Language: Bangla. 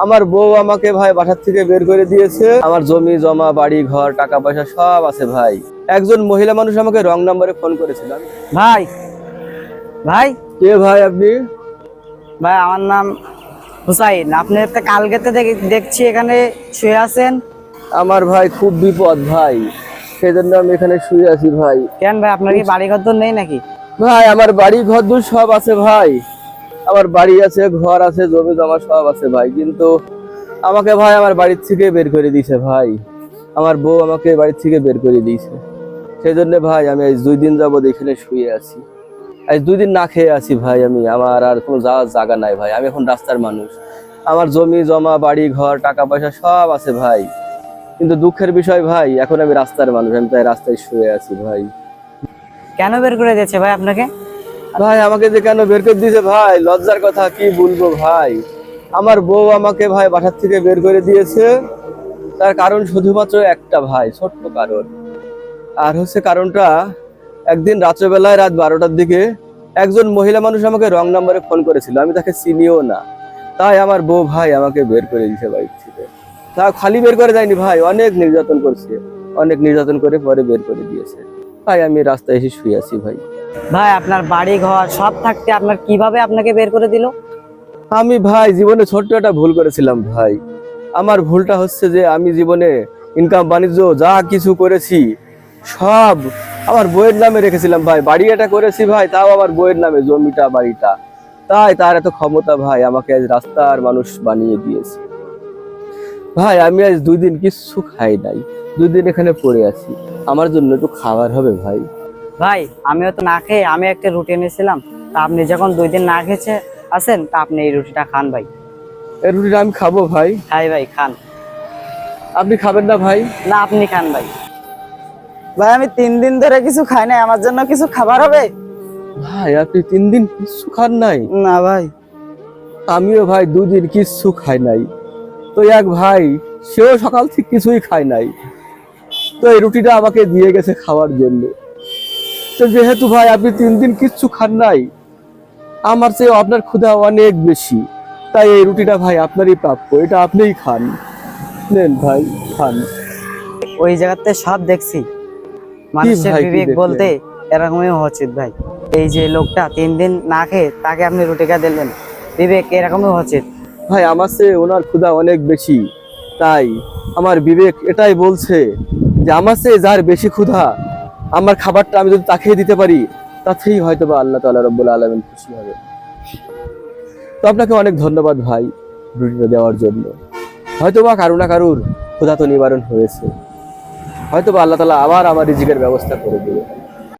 আমার বউ আমাকে ভাই বাসার থেকে বের করে দিয়েছে। আমার জমি জমা বাড়ি ঘর টাকা পয়সা সব আছে ভাই। একজন মহিলা মানুষ আমাকে রং নাম্বারে ফোন করেছিল। ভাই ভাই। কে ভাই আপনি? ভাই আমার নাম হুসাইন। আপনি একটা কালকেতে দেখি- দেখছি এখানে শুয়ে আছেন। আমার ভাই খুব বিপদ ভাই। সেজন্য আমি এখানে শুয়ে আছি ভাই। কেন ভাই আপনার কি বাড়ি ঘর তো নেই নাকি? ভাই আমার বাড়ি ঘর দূর সব আছে ভাই। আমার বাড়ি আছে, ঘর আছে জমি জমা সব আছে ভাই, কিন্তু আমাকে ভাই আমার বাড়ির থেকে বের করে দিয়েছে ভাই। আমার বউ আমাকে বাড়ির থেকে বের করে দিয়েছে। সেই জন্য ভাই আমি আজ দুই দিন যাবত এখানে শুয়ে আছি। আজ দুই দিন না খেয়ে আছি ভাই আমি, আমার আর কোনো যাওয়ার জায়গা নাই ভাই, আমি এখন রাস্তার মানুষ। আমার জমি, জমা, বাড়ি, ঘর টাকা পয়সা সব আছে ভাই। কিন্তু দুঃখের বিষয় ভাই, এখন আমি রাস্তার মানুষ, আমি তাই রাস্তায় শুয়ে আছি ভাই। কেন বের করে দিয়েছে ভাই আপনাকে? ভাই, আমাকে যে কেন বের করে দিয়েছে ভাই? লজ্জার কথা, কি বলব ভাই? আমার বউ আমাকে ভাই বাসার থেকে বের করে দিয়েছে। তার কারণ শুধুমাত্র একটা ভাই, ছোট্ট কারণ। আর হচ্ছে কারণটা, একদিন রাত্রেবেলায় রাত বারোটার দিকে একজন মহিলা মানুষ আমাকে রং নাম্বারে ফোন করেছিল। আমি তাকে চিনিও না। তাই আমার বউ ভাই আমাকে বের করে দিয়েছে বাড়ির থেকে। তা খালি বের করে দেয়নি ভাই, অনেক নির্যাতন করছে। অনেক নির্যাতন করে পরে বের করে দিয়েছে। তাই আমি রাস্তায় এসে শুয়ে আছি ভাই। ভাই, আপনার বাড়ি ঘর সব থাকতে আপনার কীভাবে আপনাকে বের করে দিল? আমি ভাই, জীবনে ছোট্ট একটা ভুল করেছিলাম ভাই। আমার ভুলটা হচ্ছে যে আমি জীবনে ইনকাম বাণিজ্য যা কিছু করেছি, সব আমার বইয়ের নামে রেখেছিলাম ভাই। বাড়ি এটা করেছি ভাই, তাও আমার বইয়ের নামে, জমিটা, বাড়িটা। তাই তার এত ক্ষমতা ভাই, আমাকে আজ রাস্তার মানুষ বানিয়ে দিয়েছে। ভাই, আমি আজ দুই দিন কিচ্ছু খাই নাই, দুই দিন এখানে পড়ে আছি। আমার জন্য একটু খাবার হবে ভাই। ভাই আমিও তো না খেয়ে আমি একটা রুটি এনেছিলাম তা আপনি যখন দুই দিন না খেয়েছে আছেন তা আপনি এই রুটিটা খান ভাই। এই রুটিটা আমি খাব ভাই। খাই ভাই খান। আপনি খাবেন না ভাই? না আপনি খান ভাই। ভাই আমি তিন দিন ধরে কিছু খাই নাই আমার জন্য কিছু খাবার হবে? ভাই আপনি তিন দিন কিচ্ছু খান নাই? না ভাই। আমিও ভাই দুদিন কিচ্ছু খাই নাই। তো এক ভাই সেও সকাল থেকে কিছুই খায় নাই। তো এই রুটিটা আমাকে দিয়ে গেছে খাওয়ার জন্য। তো যেহেতু ভাই আপনি তিন দিন কিচ্ছু খান নাই আমার চেয়ে আপনার ক্ষুধা অনেক বেশি। তাই এই রুটিটা ভাই আপনারই প্রাপ্য এটা আপনিই খান। নেন ভাই খান। ওই জায়গাতে সব দেখছি। মানুষের বিবেক বলতে এরকমই হওয়া উচিত ভাই। এই যে লোকটা তিন দিন না খেয়ে তাকে আপনি রুটিকা দিলেন বিবেক এরকমই হওয়া উচিত। ভাই আমার চেয়ে ওনার ক্ষুধা অনেক বেশি তাই আমার বিবেক এটাই বলছে যে আমার চেয়ে যার বেশি ক্ষুধা আমার খাবারটা আমি যদি তাকে দিতে পারি, তাতেই হয়তো বা আল্লাহ তালা রব্বুল আলমিন খুশি হবে। তো আপনাকে অনেক ধন্যবাদ ভাই রুটিটা দেওয়ার জন্য। হয়তো বা কারও না কারুর ক্ষুধাত নিবারণ হয়েছে। হয়তো বা আল্লাহ তালা আবার আমার রিজিকের ব্যবস্থা করে দেবে।